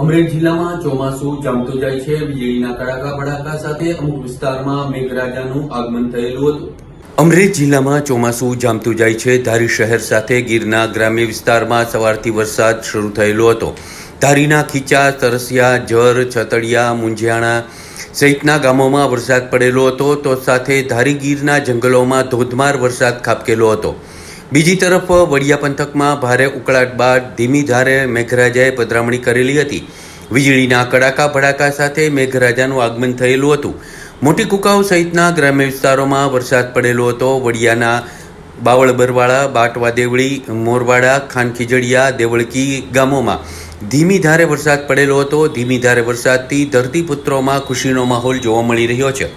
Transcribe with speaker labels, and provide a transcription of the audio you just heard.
Speaker 1: અમરેલી જિલ્લામાં ચોમાસું જામતું જાય છે. વીજળીના કડાકા ભડાકા સાથે અમુક વિસ્તારમાં મેઘરાજાનું આગમન થયેલું હતું. અમરેલી જિલ્લામાં ચોમાસું જામતું જાય છે. ધારી શહેર સાથે ગીરના ગ્રામ્ય વિસ્તારમાં સવારથી વરસાદ શરૂ થયેલો હતો. ધારીના ખીચા, તરસિયા, જર, છતડિયા, મુંજિયાણા સહિતના ગામોમાં વરસાદ પડેલો હતો. તો સાથે ધારી ગીરના જંગલોમાં ધોધમાર વરસાદ ખાબકેલો હતો. બીજી તરફ વડિયા પંથકમાં ભારે ઉકળાટ બાદ ધીમી ધારે મેઘરાજાએ પધરામણી કરેલી હતી. વીજળીના કડાકા ભડાકા સાથે મેઘરાજાનું આગમન થયેલું હતું. મોટી કુકાઓ સહિતના ગ્રામ્ય વિસ્તારોમાં વરસાદ પડેલો હતો. વડિયાના બાવળ બરવાળા બાટવા દેવળી મોરવાડા, ખાનખીજડીયા, દેવળકી ગામોમાં ધીમી ધારે વરસાદ પડેલો હતો. ધીમી ધારે વરસાદથી ધરતીપુત્રોમાં ખુશીનો માહોલ જોવા મળી રહ્યો છે.